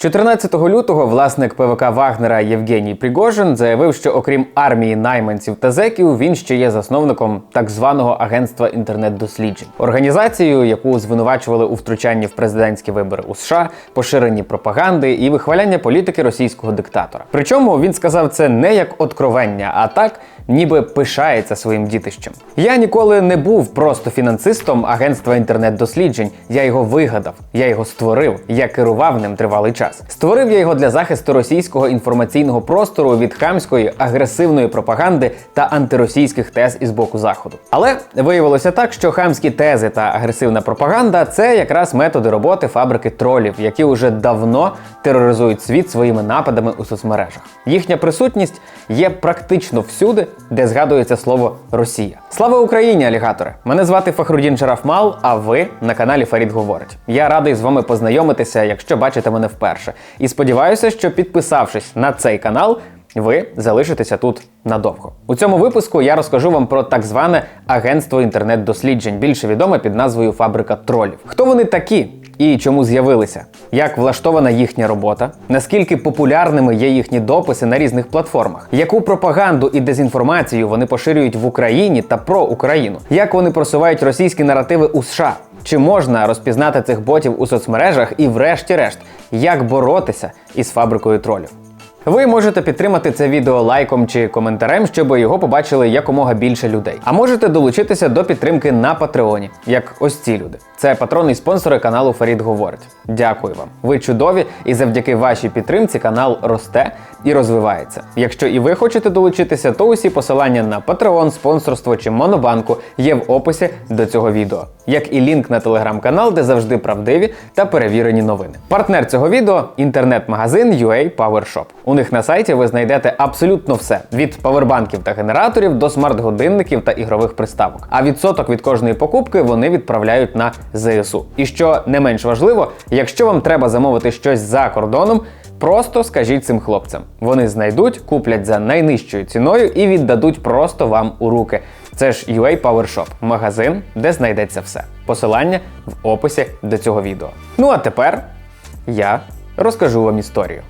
14 лютого власник ПВК Вагнера Євгеній Пригожин заявив, що окрім армії найманців та зеків, він ще є засновником так званого агентства інтернет-досліджень, організацією, яку звинувачували у втручанні в президентські вибори у США, поширенні пропаганди і вихваляння політики російського диктатора. Причому він сказав це не як откровення, а так. Ніби пишається своїм дітищем. Я ніколи не був просто фінансистом агентства інтернет-досліджень. Я його вигадав, я його створив, я керував ним тривалий час. Створив я його для захисту російського інформаційного простору від хамської агресивної пропаганди та антиросійських тез із боку заходу. Але виявилося так, що хамські тези та агресивна пропаганда це якраз методи роботи фабрики тролів, які уже давно тероризують світ своїми нападами у соцмережах. Їхня присутність є практично всюди, де згадується слово Росія. Слава Україні, алігатори! Мене звати Фахрудін Шарафмал, а ви на каналі Фарід Говорить. Я радий з вами познайомитися, якщо бачите мене вперше. І сподіваюся, що підписавшись на цей канал. Ви залишитеся тут надовго. У цьому випуску я розкажу вам про так зване агентство інтернет-досліджень, більше відоме під назвою Фабрика тролів. Хто вони такі і чому з'явилися? Як влаштована їхня робота? Наскільки популярними є їхні дописи на різних платформах? Яку пропаганду і дезінформацію вони поширюють в Україні та про Україну? Як вони просувають російські наративи у США? Чи можна розпізнати цих ботів у соцмережах і, врешті-решт, як боротися із фабрикою тролів? Ви можете підтримати це відео лайком чи коментарем, щоб його побачили якомога більше людей. А можете долучитися до підтримки на Патреоні, як ось ці люди. Це патрони і спонсори каналу Фарід Говорить. Дякую вам. Ви чудові, і завдяки вашій підтримці канал росте і розвивається. Якщо і ви хочете долучитися, то усі посилання на Patreon, спонсорство чи Монобанку є в описі до цього відео, як і лінк на телеграм-канал, де завжди правдиві та перевірені новини. Партнер цього відео інтернет-магазин UA PowerShop. У них на сайті ви знайдете абсолютно все: від павербанків та генераторів до смарт-годинників та ігрових приставок. А відсоток від кожної покупки вони відправляють на ЗСУ. І що не менш важливо, якщо вам треба замовити щось за кордоном. Просто скажіть цим хлопцям. Вони знайдуть, куплять за найнижчою ціною і віддадуть просто вам у руки. Це ж UA PowerShop, магазин, де знайдеться все. Посилання в описі до цього відео. Ну а тепер я розкажу вам історію.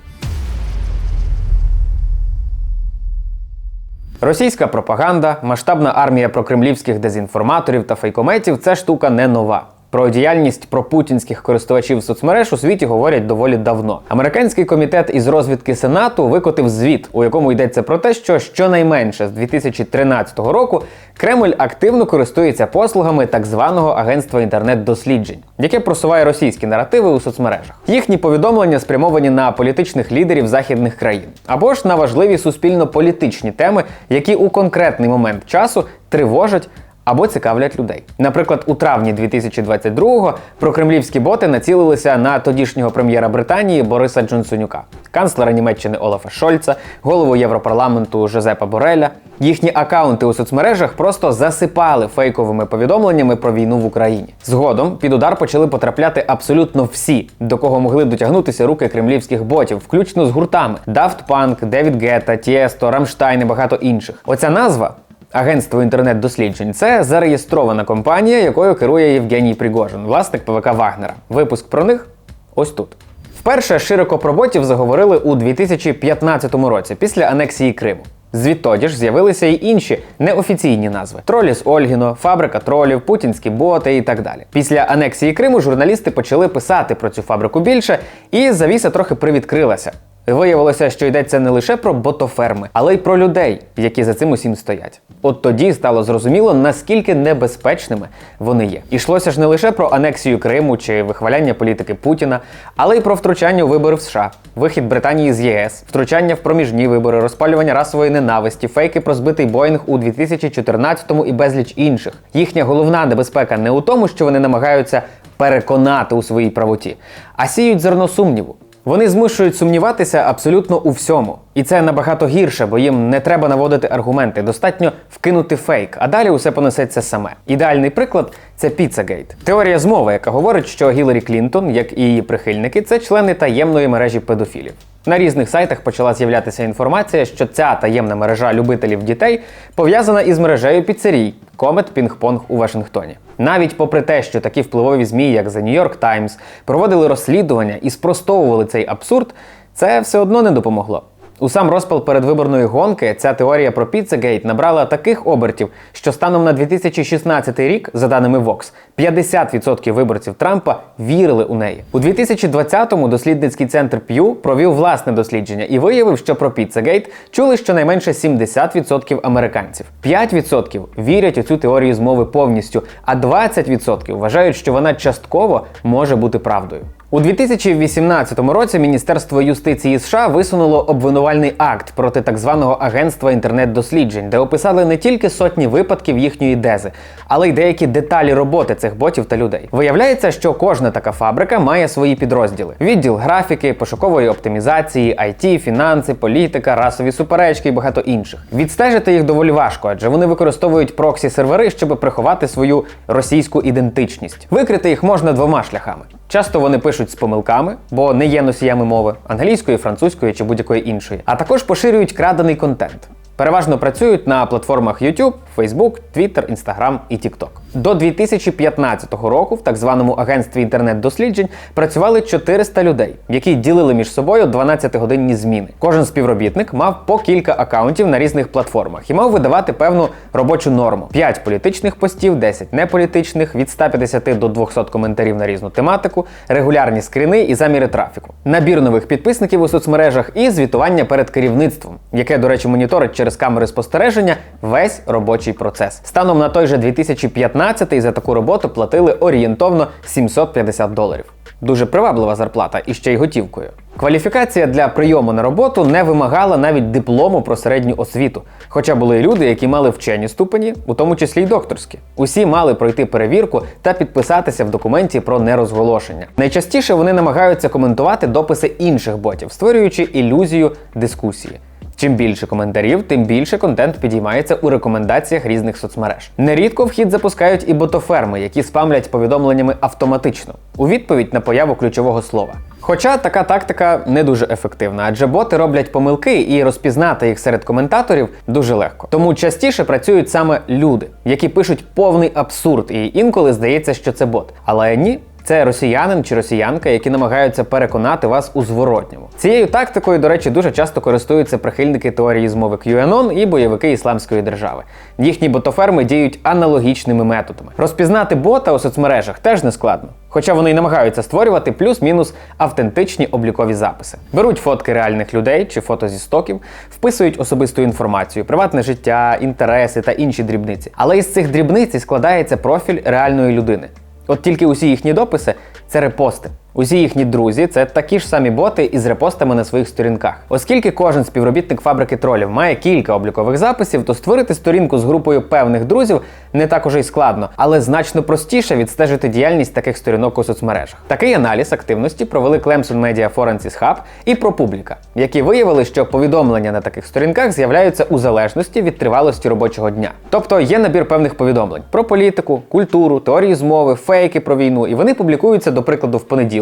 Російська пропаганда, масштабна армія прокремлівських дезінформаторів та фейкометів це штука не нова. Про діяльність пропутінських користувачів соцмереж у світі говорять доволі давно. Американський комітет із розвідки Сенату викотив звіт, у якому йдеться про те, що щонайменше з 2013 року Кремль активно користується послугами так званого агентства інтернет-досліджень, яке просуває російські наративи у соцмережах. Їхні повідомлення спрямовані на політичних лідерів західних країн або ж на важливі суспільно-політичні теми, які у конкретний момент часу тривожать або цікавлять людей. Наприклад, у травні 2022-го прокремлівські боти націлилися на тодішнього прем'єра Британії Бориса Джонсонюка, канцлера Німеччини Олафа Шольца, голову Європарламенту Жозепа Бореля. Їхні акаунти у соцмережах просто засипали фейковими повідомленнями про війну в Україні. Згодом під удар почали потрапляти абсолютно всі, до кого могли дотягнутися руки кремлівських ботів, включно з гуртами Daft Punk, Девід Гетта, Тіесто, Рамштайн і багато інших. Оця назва Агентство інтернет-досліджень це зареєстрована компанія, якою керує Євгеній Пригожин, власник ПВК Вагнера. Випуск про них ось тут. Вперше широко про ботів заговорили у 2015 році, після анексії Криму. Звідтоді ж з'явилися й інші неофіційні назви: Троліс Ольгіно, Фабрика тролів, Путінські боти і так далі. Після анексії Криму журналісти почали писати про цю фабрику більше, і завіса трохи привідкрилася. Виявилося, що йдеться не лише про ботоферми, але й про людей, які за цим усім стоять. От тоді стало зрозуміло, наскільки небезпечними вони є. Ішлося ж не лише про анексію Криму чи вихваляння політики Путіна, але й про втручання у вибори в США, вихід Британії з ЄС, втручання в проміжні вибори, розпалювання расової ненависті, фейки про збитий Боїнг у 2014-му і безліч інших. Їхня головна небезпека не у тому, що вони намагаються переконати у своїй правоті, а сіють зерно сумніву. Вони змушують сумніватися абсолютно у всьому. І це набагато гірше, бо їм не треба наводити аргументи, достатньо вкинути фейк, а далі усе понесеться саме. Ідеальний приклад це Піцагейт. Теорія змови, яка говорить, що Гіларі Клінтон, як і її прихильники, це члени таємної мережі педофілів. На різних сайтах почала з'являтися інформація, що ця таємна мережа любителів дітей пов'язана із мережею піцерій Комет Пінг-Понг у Вашингтоні. Навіть попри те, що такі впливові змі, як The New York Times, проводили розслідування і спростовували цей абсурд, це все одно не допомогло. У сам розпал передвиборної гонки ця теорія про Піццегейт набрала таких обертів, що станом на 2016 рік, за даними Vox, 50% виборців Трампа вірили у неї. У 2020-му дослідницький центр Pew провів власне дослідження і виявив, що про Піццегейт чули щонайменше 70% американців. 5% вірять у цю теорію змови повністю, а 20% вважають, що вона частково може бути правдою. У 2018 році Міністерство юстиції США висунуло обвинувальний акт проти так званого агентства інтернет-досліджень, де описали не тільки сотні випадків їхньої дези, але й деякі деталі роботи цих ботів та людей. Виявляється, що кожна така фабрика має свої підрозділи: відділ графіки, пошукової оптимізації, IT, фінанси, політика, расові суперечки і багато інших. Відстежити їх доволі важко, адже вони використовують проксі сервери, щоб приховати свою російську ідентичність. Викрити їх можна двома шляхами. Часто вони пишуть з помилками, бо не є носіями мови англійської, французької чи будь-якої іншої, а також поширюють крадений контент. Переважно працюють на платформах YouTube, Facebook, Twitter, Instagram і TikTok. До 2015 року в так званому агентстві інтернет-досліджень працювали 400 людей, які ділили між собою 12-годинні зміни. Кожен співробітник мав по кілька акаунтів на різних платформах і мав видавати певну робочу норму: 5 політичних постів, 10 неполітичних, від 150 до 200 коментарів на різну тематику, регулярні скріни і заміри трафіку, набір нових підписників у соцмережах і звітування перед керівництвом, яке, до речі, моніторить через камери спостереження весь робочий процес. Станом на той же 2015 за таку роботу платили орієнтовно 750 доларів. Дуже приваблива зарплата і ще й готівкою. Кваліфікація для прийому на роботу не вимагала навіть диплому про середню освіту. Хоча були й люди, які мали вчені ступені, у тому числі й докторські. Усі мали пройти перевірку та підписатися в документі про нерозголошення. Найчастіше вони намагаються коментувати дописи інших ботів, створюючи ілюзію дискусії. Чим більше коментарів, тим більше контент підіймається у рекомендаціях різних соцмереж. Нерідко вхід запускають і ботоферми, які спамлять повідомленнями автоматично у відповідь на появу ключового слова. Хоча така тактика не дуже ефективна, адже боти роблять помилки і розпізнати їх серед коментаторів дуже легко. Тому частіше працюють саме люди, які пишуть повний абсурд, і інколи здається, що це бот. Але ні. Це росіянин чи росіянка, які намагаються переконати вас у зворотньому. Цією тактикою, до речі, дуже часто користуються прихильники теорії змови QAnon і бойовики ісламської держави. Їхні ботоферми діють аналогічними методами. Розпізнати бота у соцмережах теж не складно. Хоча вони й намагаються створювати плюс-мінус автентичні облікові записи. Беруть фотки реальних людей чи фото зі стоків, вписують особисту інформацію, приватне життя, інтереси та інші дрібниці. Але із цих дрібниць складається профіль реальної людини. От тільки усі їхні дописи це репости. Усі їхні друзі це такі ж самі боти із репостами на своїх сторінках. Оскільки кожен співробітник фабрики тролів має кілька облікових записів, то створити сторінку з групою певних друзів не так уже й складно, але значно простіше відстежити діяльність таких сторінок у соцмережах. Такий аналіз активності провели Clemson Media Forensics Hub і ProPublica, які виявили, що повідомлення на таких сторінках з'являються у залежності від тривалості робочого дня. Тобто є набір певних повідомлень про політику, культуру, теорії змови, фейки про війну, і вони публікуються, до прикладу, в понеділок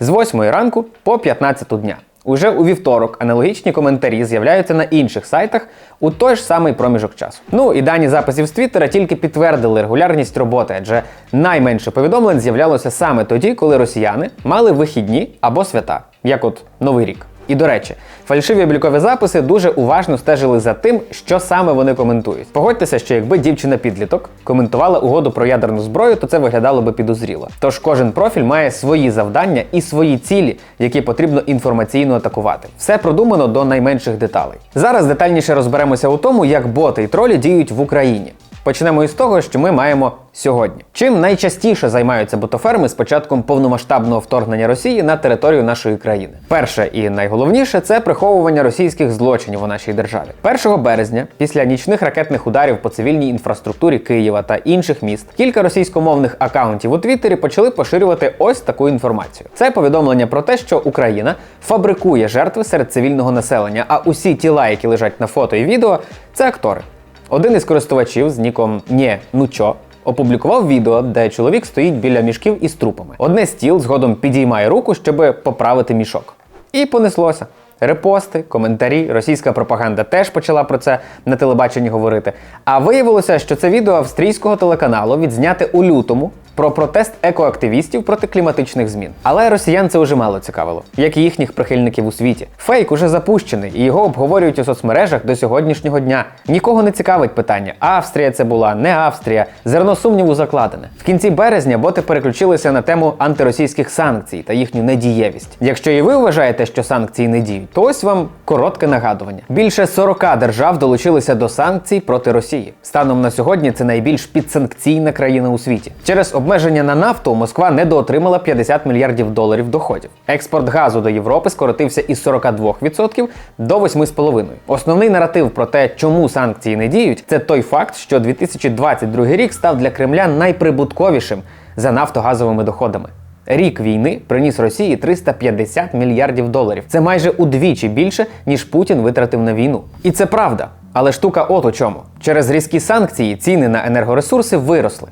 з 8 ранку по 15 дня. Уже у вівторок аналогічні коментарі з'являються на інших сайтах у той ж самий проміжок часу. Ну і дані записів з Твіттера тільки підтвердили регулярність роботи, адже найменше повідомлень з'являлося саме тоді, коли росіяни мали вихідні або свята, як от Новий рік. І до речі, фальшиві облікові записи дуже уважно стежили за тим, що саме вони коментують. Погодьтеся, що якби дівчина-підліток коментувала угоду про ядерну зброю, то це виглядало би підозріло. Тож кожен профіль має свої завдання і свої цілі, які потрібно інформаційно атакувати. Все продумано до найменших деталей. Зараз детальніше розберемося у тому, як боти і тролі діють в Україні. Почнемо із того, що ми маємо сьогодні. Чим найчастіше займаються ботоферми з початком повномасштабного вторгнення Росії на територію нашої країни? Перше і найголовніше це приховування російських злочинів у нашій державі. 1 березня, після нічних ракетних ударів по цивільній інфраструктурі Києва та інших міст, кілька російськомовних акаунтів у Твіттері почали поширювати ось таку інформацію. Це повідомлення про те, що Україна фабрикує жертви серед цивільного населення, а усі тіла, які лежать на фото і відео, це актори. Один із користувачів з ніком «Нє, ну чо» опублікував відео, де чоловік стоїть біля мішків із трупами. Одне з тіл згодом підіймає руку, щоб поправити мішок. І понеслося. Репости, коментарі, російська пропаганда теж почала про це на телебаченні говорити. А виявилося, що це відео австрійського телеканалу відзняте у лютому про протест екоактивістів проти кліматичних змін. Але росіян це вже мало цікавило, як і їхніх прихильників у світі. Фейк уже запущений, і його обговорюють у соцмережах до сьогоднішнього дня. Нікого не цікавить питання: Австрія це була, не Австрія. Зерно сумніву закладене. В кінці березня боти переключилися на тему антиросійських санкцій та їхню недієвість. Якщо і ви вважаєте, що санкції не діють, то ось вам коротке нагадування. Більше 40 держав долучилися до санкцій проти Росії. Станом на сьогодні це найбільш підсанкційна країна у світі. Через обмеження на нафту Москва недоотримала 50 мільярдів доларів доходів. Експорт газу до Європи скоротився із 42% до 8,5%. Основний наратив про те, чому санкції не діють, це той факт, що 2022 рік став для Кремля найприбутковішим за нафтогазовими доходами. Рік війни приніс Росії 350 мільярдів доларів. Це майже удвічі більше, ніж Путін витратив на війну. І це правда. Але штука от у чому: через різкі санкції ціни на енергоресурси виросли.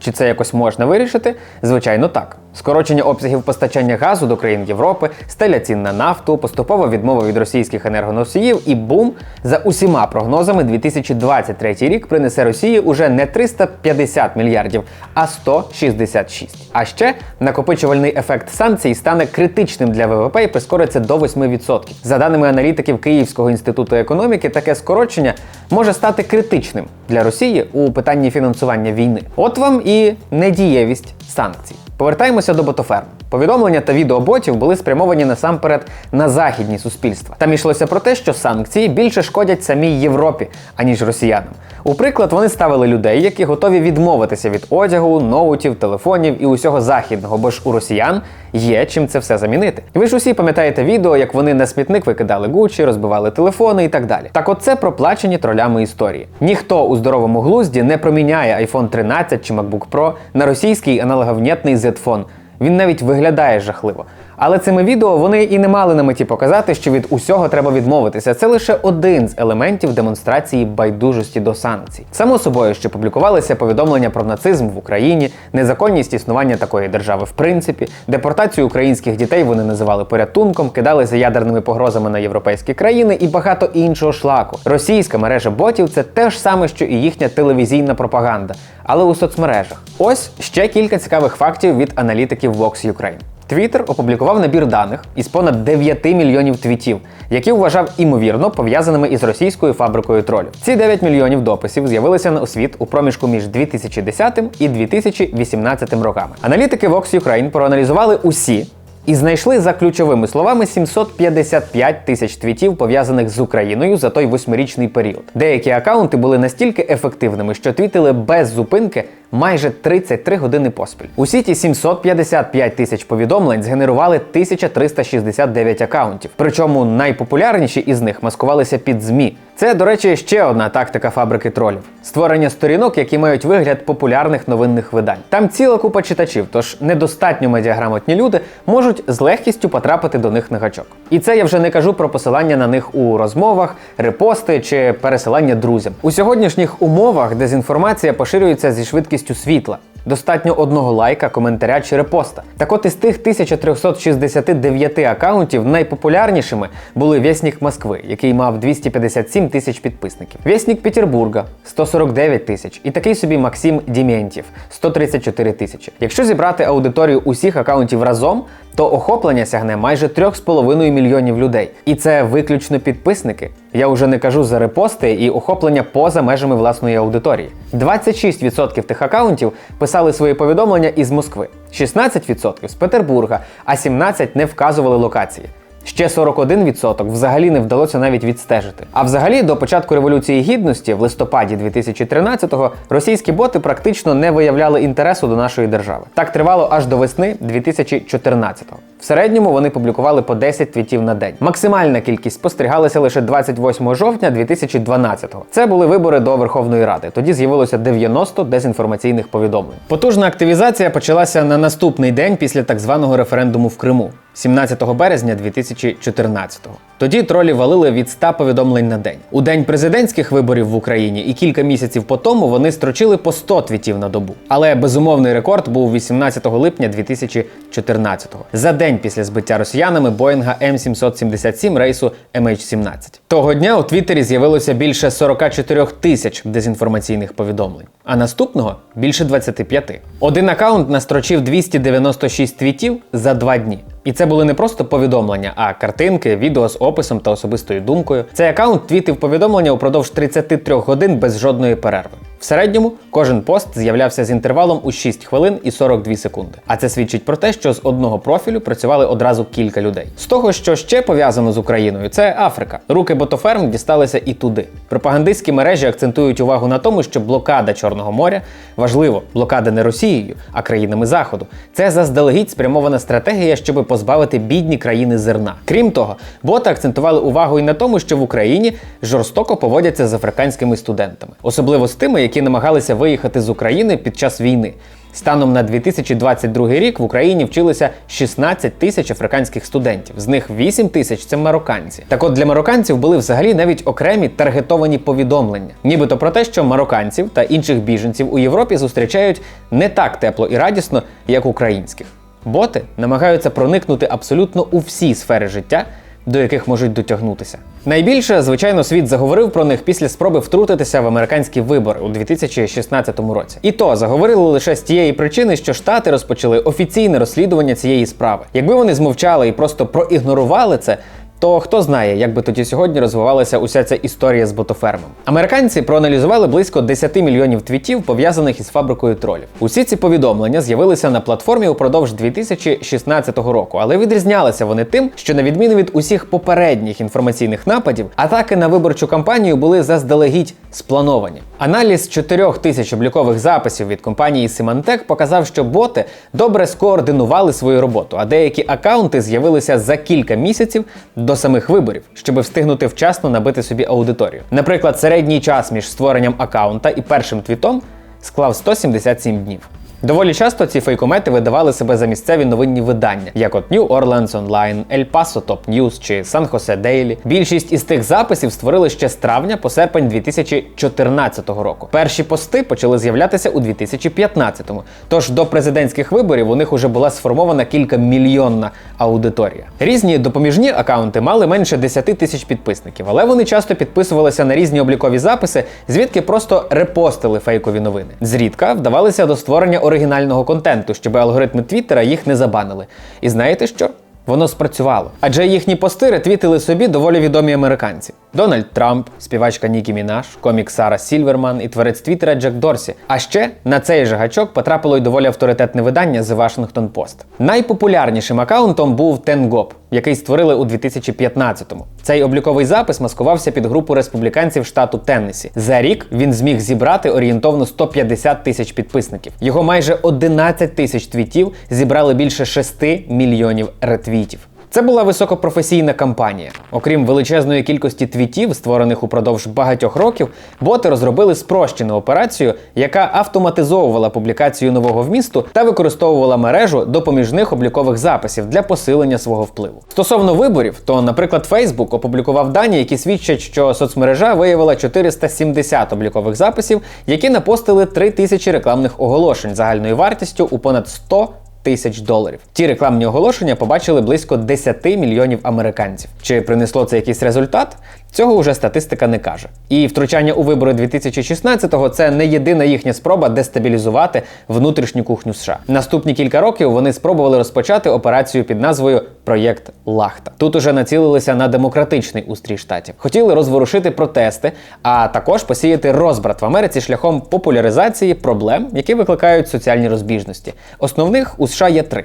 Чи це якось можна вирішити? Звичайно, так. Скорочення обсягів постачання газу до країн Європи, стеля цін на нафту, поступова відмова від російських енергоносіїв і бум за усіма прогнозами 2023 рік принесе Росії уже не 350 мільярдів, а 166. А ще накопичувальний ефект санкцій стане критичним для ВВП і прискориться до 8%. За даними аналітиків Київського інституту економіки, таке скорочення може стати критичним для Росії у питанні фінансування війни. От вам і недієвість санкцій. Повертаємося до ботоферм. Повідомлення та відео ботів були спрямовані насамперед на західні суспільства. Там йшлося про те, що санкції більше шкодять самій Європі, аніж росіянам. У приклад вони ставили людей, які готові відмовитися від одягу, ноутів, телефонів і усього західного, бо ж у росіян є чим це все замінити. І ви ж усі пам'ятаєте відео, як вони на смітник викидали гучі, розбивали телефони і так далі. Так от це проплачені тролями історії. Ніхто у здоровому глузді не проміняє iPhone 13 чи MacBook Pro на російський аналоговнєтний Z-Phone. Він навіть виглядає жахливо. Але цими відео вони і не мали на меті показати, що від усього треба відмовитися. Це лише один з елементів демонстрації байдужості до санкцій. Само собою, що публікувалися повідомлення про нацизм в Україні, незаконність існування такої держави в принципі, депортацію українських дітей вони називали порятунком, кидалися ядерними погрозами на європейські країни і багато іншого шлаку. Російська мережа ботів це те ж саме, що і їхня телевізійна пропаганда, але у соцмережах. Ось ще кілька цікавих фактів від аналітиків Vox Ukraine. Твіттер опублікував набір даних із понад 9 мільйонів твітів, які вважав імовірно пов'язаними із російською фабрикою тролів. Ці 9 мільйонів дописів з'явилися на світ у проміжку між 2010 і 2018 роками. Аналітики Vox Ukraine проаналізували усі. І знайшли за ключовими словами 755 тисяч твітів, пов'язаних з Україною за той восьмирічний період. Деякі акаунти були настільки ефективними, що твітили без зупинки майже 33 години поспіль. Усі ті 755 тисяч повідомлень згенерували 1369 акаунтів. Причому найпопулярніші із них маскувалися під ЗМІ. Це, до речі, ще одна тактика фабрики тролів: створення сторінок, які мають вигляд популярних новинних видань. Там ціла купа читачів, тож недостатньо медіаграмотні люди можуть з легкістю потрапити до них на гачок. І це я вже не кажу про посилання на них у розмовах, репости чи пересилання друзям. У сьогоднішніх умовах дезінформація поширюється зі швидкістю світла. Достатньо одного лайка, коментаря чи репоста. Так от із тих 1369 акаунтів найпопулярнішими були Вєснік Москви, який мав 257 тисяч підписників, Вєснік Петербурга 149 тисяч, і такий собі Максим Дімєнтів 134 тисячі. Якщо зібрати аудиторію усіх акаунтів разом, то охоплення сягне майже 3,5 мільйонів людей. І це виключно підписники. Я вже не кажу за репости і охоплення поза межами власної аудиторії. 26% тих акаунтів писали свої повідомлення із Москви, 16% з Петербурга, а 17% не вказували локації. Ще 41% взагалі не вдалося навіть відстежити. А взагалі, до початку революції гідності в листопаді 2013-го російські боти практично не виявляли інтересу до нашої держави. Так тривало аж до весни 2014-го. В середньому вони публікували по 10 твітів на день. Максимальна кількість спостерігалася лише 28 жовтня 2012-го. Це були вибори до Верховної Ради. Тоді з'явилося 90 дезінформаційних повідомлень. Потужна активізація почалася на наступний день після так званого референдуму в Криму. 17 березня 2014-го. Тоді тролі валили від 100 повідомлень на день. У день президентських виборів в Україні і кілька місяців по тому вони строчили по 100 твітів на добу. Але безумовний рекорд був 18 липня 2014-го, за день після збиття росіянами Боїнга М777 рейсу MH17. Того дня у Твіттері з'явилося більше 44 тисяч дезінформаційних повідомлень, а наступного більше 25. Один аккаунт настрочив 296 твітів за два дні. І це були не просто повідомлення, а картинки, відео з описом та особистою думкою. Цей аккаунт твітив повідомлення упродовж 33 годин без жодної перерви. В середньому кожен пост з'являвся з інтервалом у 6 хвилин і 42 секунди. А це свідчить про те, що з одного профілю працювали одразу кілька людей. З того, що ще пов'язано з Україною, це Африка. Руки ботоферм дісталися і туди. Пропагандистські мережі акцентують увагу на тому, що блокада Чорного моря важливо, блокада не Росією, а країнами Заходу. Це заздалегідь спрямована стратегія, щоб позбавити бідні країни зерна. Крім того, боти акцентували увагу і на тому, що в Україні жорстоко поводяться з африканськими студентами, особливо з тими, які намагалися виїхати з України під час війни. Станом на 2022 рік в Україні вчилися 16 тисяч африканських студентів, з них 8 тисяч це марокканці. Так от для марокканців були взагалі навіть окремі таргетовані повідомлення, нібито про те, що марокканців та інших біженців у Європі зустрічають не так тепло і радісно, як українських. Боти намагаються проникнути абсолютно у всі сфери життя, до яких можуть дотягнутися. Найбільше, звичайно, світ заговорив про них після спроби втрутитися в американські вибори у 2016 році. І то заговорили лише з тієї причини, що штати розпочали офіційне розслідування цієї справи. Якби вони змовчали і просто проігнорували це. То хто знає, як би тоді сьогодні розвивалася уся ця історія з ботофермом. Американці проаналізували близько 10 мільйонів твітів, пов'язаних із фабрикою тролів. Усі ці повідомлення з'явилися на платформі упродовж 2016 року, але відрізнялися вони тим, що на відміну від усіх попередніх інформаційних нападів, атаки на виборчу кампанію були заздалегідь сплановані. Аналіз 4 тисяч облікових записів від компанії Symantec показав, що боти добре скоординували свою роботу, а деякі акаунти з'явилися за кілька місяців до самих виборів, щоб встигнути вчасно набити собі аудиторію. Наприклад, середній час між створенням акаунта і першим твітом склав 177 днів. Доволі часто ці фейкомети видавали себе за місцеві новинні видання, як от New Orleans Online, El Paso Top News чи San Jose Daily. Більшість із тих записів створили ще з травня по серпень 2014 року. Перші пости почали з'являтися у 2015-му. Тож до президентських виборів у них уже була сформована кількамільйонна аудиторія. Різні допоміжні акаунти мали менше 10 тисяч підписників, але вони часто підписувалися на різні облікові записи, звідки просто репостили фейкові новини. Зрідка вдавалися до створення оригінального контенту, щоб алгоритми Твіттера їх не забанили. І знаєте що? Воно спрацювало. Адже їхні пости ретвітили собі доволі відомі американці: Дональд Трамп, співачка Нікі Мінаш, комік Сара Сільверман і творець Твіттера Джек Дорсі. А ще на цей же гачок потрапило й доволі авторитетне видання The Washington Post. Найпопулярнішим акаунтом був Тенгоп, який створили у 2015-му. Цей обліковий запис маскувався під групу республіканців штату Теннесі. За рік він зміг зібрати орієнтовно 150 тисяч підписників. Його майже 11 тисяч твітів зібрали більше 6 мільйонів ретвітів. Це була високопрофесійна кампанія. Окрім величезної кількості твітів, створених упродовж багатьох років, боти розробили спрощену операцію, яка автоматизовувала публікацію нового вмісту та використовувала мережу допоміжних облікових записів для посилення свого впливу. Стосовно виборів, то, наприклад, Facebook опублікував дані, які свідчать, що соцмережа виявила 470 облікових записів, які напостили 3000 рекламних оголошень загальною вартістю у понад 100 тисяч доларів. Ті рекламні оголошення побачили близько 10 мільйонів американців. Чи принесло це якийсь результат? Цього вже статистика не каже. І втручання у вибори 2016-го – це не єдина їхня спроба дестабілізувати внутрішню кухню США. Наступні кілька років вони спробували розпочати операцію під назвою Проєкт Лахта. Тут уже націлилися на демократичний устрій штатів. Хотіли розворушити протести, а також посіяти розбрат в Америці шляхом популяризації проблем, які викликають соціальні розбіжності. Основних у США є три: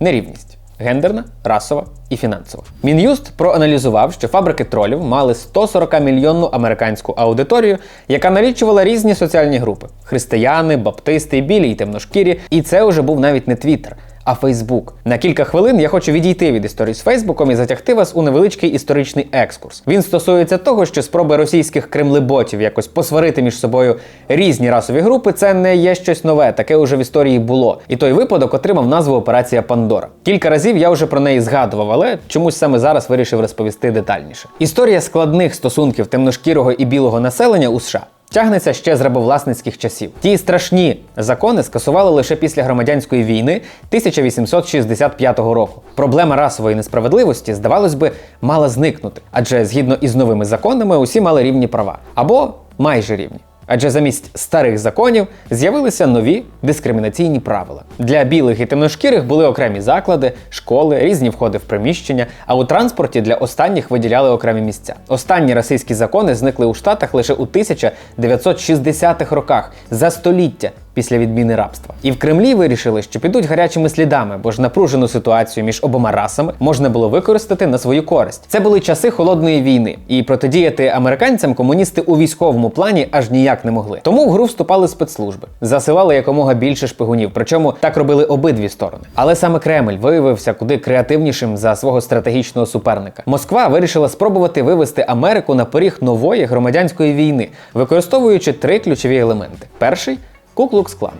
нерівність. Гендерна, расова і фінансова. Мін'юст проаналізував, що фабрики тролів мали 140 мільйонну американську аудиторію, яка налічувала різні соціальні групи: християни, баптисти, білі й темношкірі. І це вже був навіть не Твіттер, а Фейсбук. На кілька хвилин я хочу відійти від історії з Фейсбуком і затягти вас у невеличкий історичний екскурс. Він стосується того, що спроби російських кремлеботів якось посварити між собою різні расові групи. Це не є щось нове, таке уже в історії було. І той випадок отримав назву Операція Пандора. Кілька разів я вже про неї згадував, але чомусь саме зараз вирішив розповісти детальніше. Історія складних стосунків темношкірого і білого населення у США. Тягнеться ще з рабовласницьких часів. Ті страшні закони скасували лише після громадянської війни 1865 року. Проблема расової несправедливості, здавалось би, мала зникнути, адже згідно із новими законами усі мали рівні права або майже рівні. Адже замість старих законів з'явилися нові дискримінаційні правила. Для білих і темношкірих були окремі заклади, школи, різні входи в приміщення, а у транспорті для останніх виділяли окремі місця. Останні російські закони зникли у Штатах лише у 1960-х роках за століття після відміни рабства. І в Кремлі вирішили, що підуть гарячими слідами, бо ж напружену ситуацію між обома расами можна було використати на свою користь. Це були часи холодної війни, і протидіяти американцям комуністи у військовому плані аж ніяк не могли. Тому в гру вступали спецслужби, засилали якомога більше шпигунів. Причому так робили обидві сторони. Але саме Кремль виявився куди креативнішим за свого стратегічного суперника. Москва вирішила спробувати вивести Америку на поріг нової громадянської війни, використовуючи три ключові елементи: перший Куклукс-клан.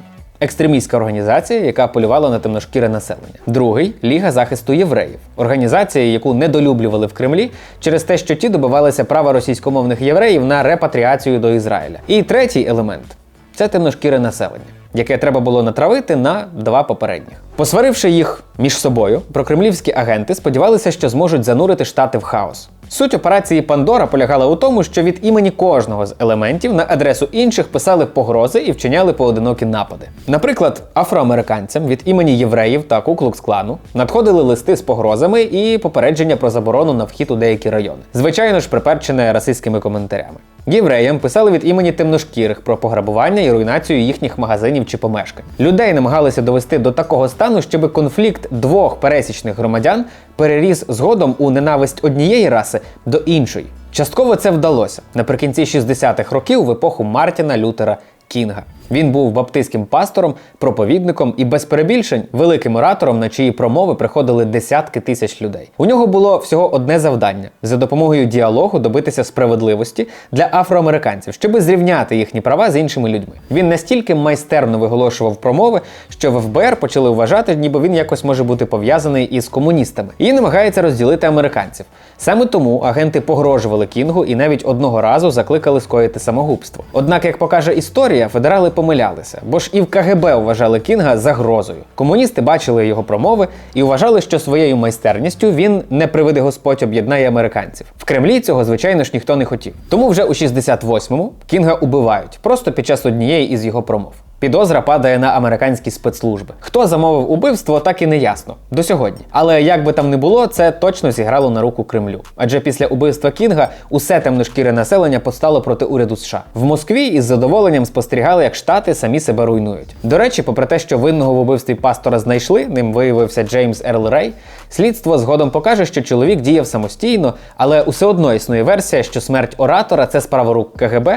Екстремістська організація, яка полювала на темношкіре населення. Другий Ліга захисту євреїв, організація, яку недолюблювали в Кремлі через те, що ті добивалися права російськомовних євреїв на репатріацію до Ізраїля. І третій елемент це темношкіре населення, яке треба було натравити на два попередніх. Посваривши їх між собою, прокремлівські агенти сподівалися, що зможуть занурити штати в хаос. Суть операції Пандора полягала у тому, що від імені кожного з елементів на адресу інших писали погрози і вчиняли поодинокі напади. Наприклад, афроамериканцям від імені євреїв та Куклукс-клану надходили листи з погрозами і попередження про заборону на вхід у деякі райони. Звичайно ж, приперчене расистськими коментарями. Євреям писали від імені темношкірих про пограбування і руйнацію їхніх магазинів чи помешкань. Людей намагалися довести до такого стану, щоб конфлікт двох пересічних громадян переріс згодом у ненависть однієї раси до іншої. Частково це вдалося наприкінці 60-х років в епоху Мартіна Лютера Кінга. Він був баптистським пастором, проповідником і без перебільшень великим оратором, на чиї промови приходили десятки тисяч людей. У нього було всього одне завдання за допомогою діалогу добитися справедливості для афроамериканців, щоб зрівняти їхні права з іншими людьми. Він настільки майстерно виголошував промови, що в ФБР почали вважати, ніби він якось може бути пов'язаний із комуністами і намагається розділити американців. Саме тому агенти погрожували Кінгу і навіть одного разу закликали скоїти самогубство. Однак, як покаже історія, федерали помилялися, бо ж і в КГБ вважали Кінга загрозою. Комуністи бачили його промови і вважали, що своєю майстерністю він не приведе Господь об'єднає американців. В Кремлі цього, звичайно ж, ніхто не хотів. Тому вже у 68-му Кінга убивають просто під час однієї із його промов. Підозра падає на американські спецслужби. Хто замовив убивство, так і не ясно до сьогодні. Але як би там не було, це точно зіграло на руку Кремлю. Адже після убивства Кінга усе темношкіре населення постало проти уряду США. В Москві із задоволенням спостерігали, як штати самі себе руйнують. До речі, попри те, що винного в убивстві пастора знайшли, ним виявився Джеймс Ерл Рей. Слідство згодом покаже, що чоловік діяв самостійно, але усе одно існує версія, що смерть оратора це справа рук КГБ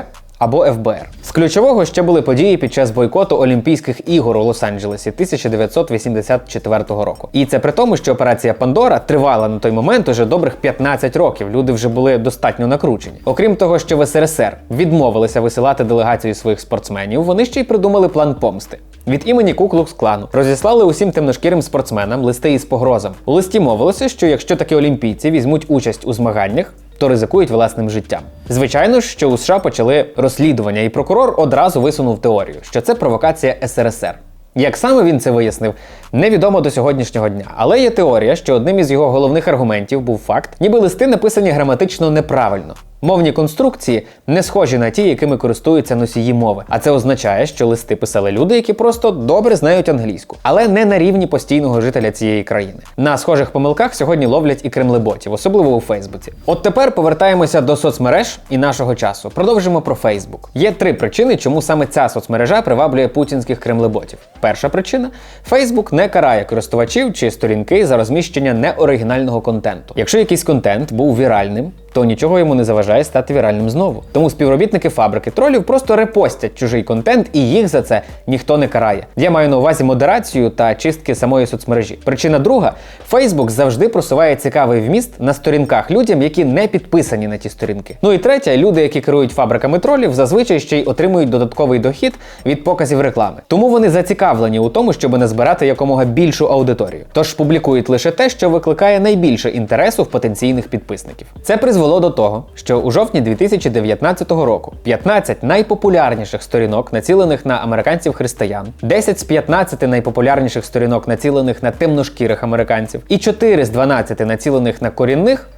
або ФБР. З ключового ще були події під час бойкоту Олімпійських ігор у Лос-Анджелесі 1984 року. І це при тому, що операція Пандора тривала на той момент уже добрих 15 років. Люди вже були достатньо накручені. Окрім того, що в СРСР відмовилися висилати делегацію своїх спортсменів, вони ще й придумали план помсти. Від імені Куклукс клану розіслали усім темношкірим спортсменам листи із погрозами. У листі мовилося, що якщо такі олімпійці візьмуть участь у змаганнях, то ризикують власним життям. Звичайно ж, що у США почали розслідування, і прокурор одразу висунув теорію, що це провокація СРСР. Як саме він це вияснив, невідомо до сьогоднішнього дня. Але є теорія, що одним із його головних аргументів був факт, ніби листи написані граматично неправильно. Мовні конструкції не схожі на ті, якими користуються носії мови. А це означає, що листи писали люди, які просто добре знають англійську, але не на рівні постійного жителя цієї країни. На схожих помилках сьогодні ловлять і кремлеботів, особливо у Фейсбуці. От тепер повертаємося до соцмереж і нашого часу. Продовжимо про Фейсбук. Є три причини, чому саме ця соцмережа приваблює путінських кремлеботів. Перша причина: Фейсбук не карає користувачів чи сторінки за розміщення неоригінального контенту. Якщо якийсь контент був віральним, то нічого йому не заважає стати віральним знову. Тому співробітники фабрики тролів просто репостять чужий контент, і їх за це ніхто не карає. Я маю на увазі модерацію та чистки самої соцмережі. Причина друга: Facebook завжди просуває цікавий вміст на сторінках людям, які не підписані на ті сторінки. Ну і третя, люди, які керують фабриками тролів, зазвичай ще й отримують додатковий дохід від показів реклами. Тому вони зацікавлені у тому, щоб назбирати якомога більшу аудиторію. Тож публікують лише те, що викликає найбільше інтересу в потенційних підписників. Це призвело до того, що у жовтні 2019 року 15 найпопулярніших сторінок, націлених на американців християн, 10 з 15 найпопулярніших сторінок, націлених на темношкірих американців, і 4 з 12 націлених на корінних.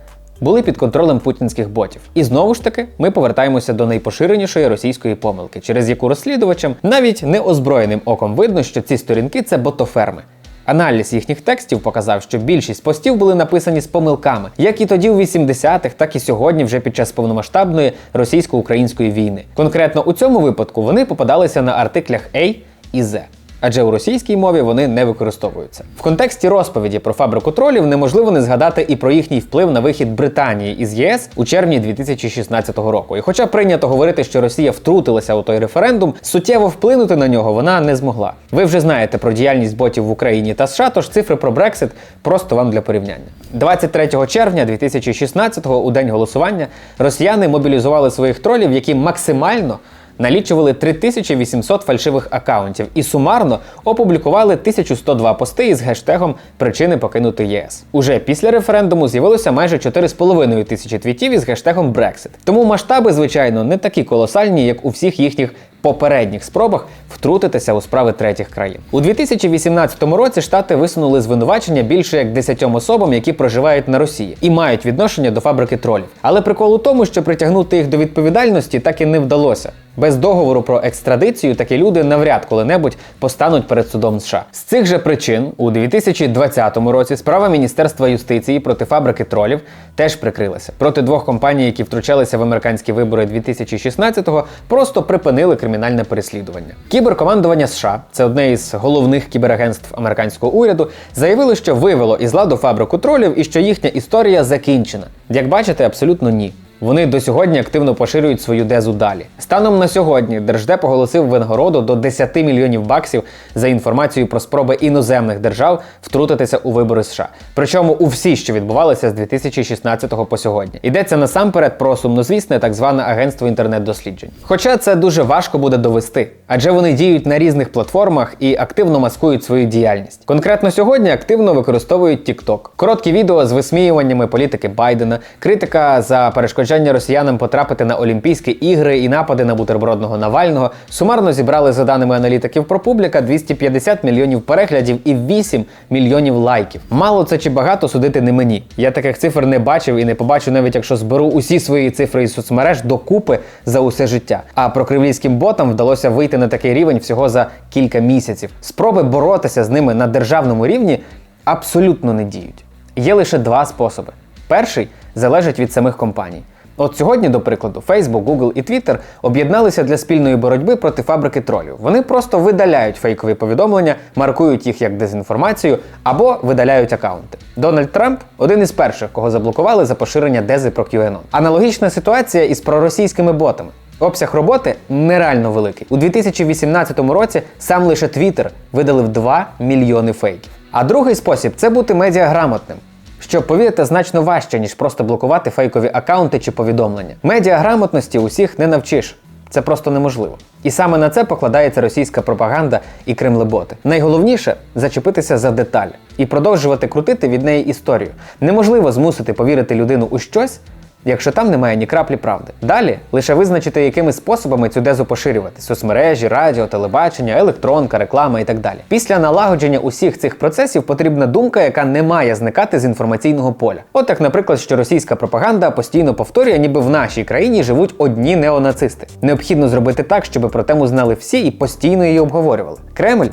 Були під контролем путінських ботів. І знову ж таки, ми повертаємося до найпоширенішої російської помилки, через яку розслідувачам навіть неозброєним оком видно, що ці сторінки це ботоферми. Аналіз їхніх текстів показав, що більшість постів були написані з помилками, як і тоді у 80-х, так і сьогодні, вже під час повномасштабної російсько-української війни. Конкретно у цьому випадку вони попадалися на артиклях A і Z. Адже у російській мові вони не використовуються. В контексті розповіді про фабрику тролів неможливо не згадати і про їхній вплив на вихід Британії із ЄС у червні 2016 року. І хоча прийнято говорити, що Росія втрутилася у той референдум, суттєво вплинути на нього вона не змогла. Ви вже знаєте про діяльність ботів в Україні та США, тож цифри про Брексит просто вам для порівняння. 23 червня 2016-го, у день голосування, росіяни мобілізували своїх тролів, які максимально налічували 3800 фальшивих акаунтів і сумарно опублікували 1102 пости із гештегом Причини покинути ЄС. Уже після референдуму з'явилося майже 4,5 тисячі твітів із гештегом Brexit. Тому масштаби, звичайно, не такі колосальні, як у всіх їхніх попередніх спробах втрутитися у справи третіх країн. У 2018 році штати висунули звинувачення більше як 10 особам, які проживають на Росії і мають відношення до фабрики тролів. Але прикол у тому, що притягнути їх до відповідальності так і не вдалося. Без договору про екстрадицію такі люди навряд коли-небудь постануть перед судом США. З цих же причин у 2020 році справа Міністерства юстиції проти фабрики тролів теж прикрилася. Проти двох компаній, які втручалися в американські вибори 2016-го, просто припинили кримінальне переслідування. Кіберкомандування США, це одне із головних кіберагентств американського уряду, заявили, що вивело із ладу фабрику тролів і що їхня історія закінчена. Як бачите, абсолютно ні. Вони до сьогодні активно поширюють свою дезу далі. Станом на сьогодні Держдеп оголосив винагороду до 10 мільйонів баксів за інформацію про спроби іноземних держав втрутитися у вибори США. Причому у всі, що відбувалися з 2016 по сьогодні. Йдеться насамперед про сумнозвісне так зване агентство інтернет-досліджень. Хоча це дуже важко буде довести, адже вони діють на різних платформах і активно маскують свою діяльність. Конкретно сьогодні активно використовують TikTok. Короткі відео з висміюваннями політики Байдена, критика за перешкоджання росіянам потрапити на Олімпійські ігри і напади на бутербродного Навального сумарно зібрали за даними аналітиків про публіка 250 мільйонів переглядів і 8 мільйонів лайків. Мало це чи багато судити не мені. Я таких цифр не бачив і не побачу, навіть якщо зберу усі свої цифри із соцмереж докупи за усе життя. А про прокремлівським ботам вдалося вийти на такий рівень всього за кілька місяців. Спроби боротися з ними на державному рівні абсолютно не діють. Є лише два способи. Перший залежить від самих компаній. От сьогодні, до прикладу, Facebook, Google і Twitter об'єдналися для спільної боротьби проти фабрики тролів. Вони просто видаляють фейкові повідомлення, маркують їх як дезінформацію або видаляють акаунти. Дональд Трамп один із перших, кого заблокували за поширення дези про QAnon. Аналогічна ситуація із проросійськими ботами. Обсяг роботи нереально великий. У 2018 році сам лише Twitter видалив 2 мільйони фейків. А другий спосіб це бути медіаграмотним. Що повірте, значно важче, ніж просто блокувати фейкові акаунти чи повідомлення. Медіаграмотності усіх не навчиш. Це просто неможливо. І саме на це покладається російська пропаганда і кремлеботи. Найголовніше зачепитися за деталь і продовжувати крутити від неї історію. Неможливо змусити повірити людину у щось, якщо там немає ні краплі правди. Далі лише визначити, якими способами цю дезу поширювати: соцмережі, радіо, телебачення, електронка, реклама і так далі. Після налагодження усіх цих процесів потрібна думка, яка не має зникати з інформаційного поля. От як, наприклад, що російська пропаганда постійно повторює, ніби в нашій країні живуть одні неонацисти. Необхідно зробити так, щоб про тему знали всі і постійно її обговорювали. Кремль.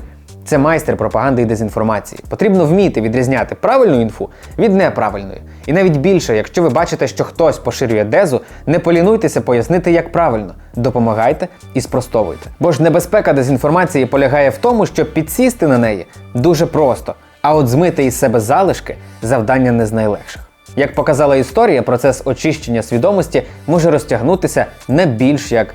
Це майстер пропаганди і дезінформації. Потрібно вміти відрізняти правильну інфу від неправильної. І навіть більше, якщо ви бачите, що хтось поширює дезу, не полінуйтеся пояснити, як правильно. Допомагайте і спростовуйте. Бо ж небезпека дезінформації полягає в тому, що підсісти на неї дуже просто, а от змити із себе залишки завдання не з найлегших. Як показала історія, процес очищення свідомості може розтягнутися не більш як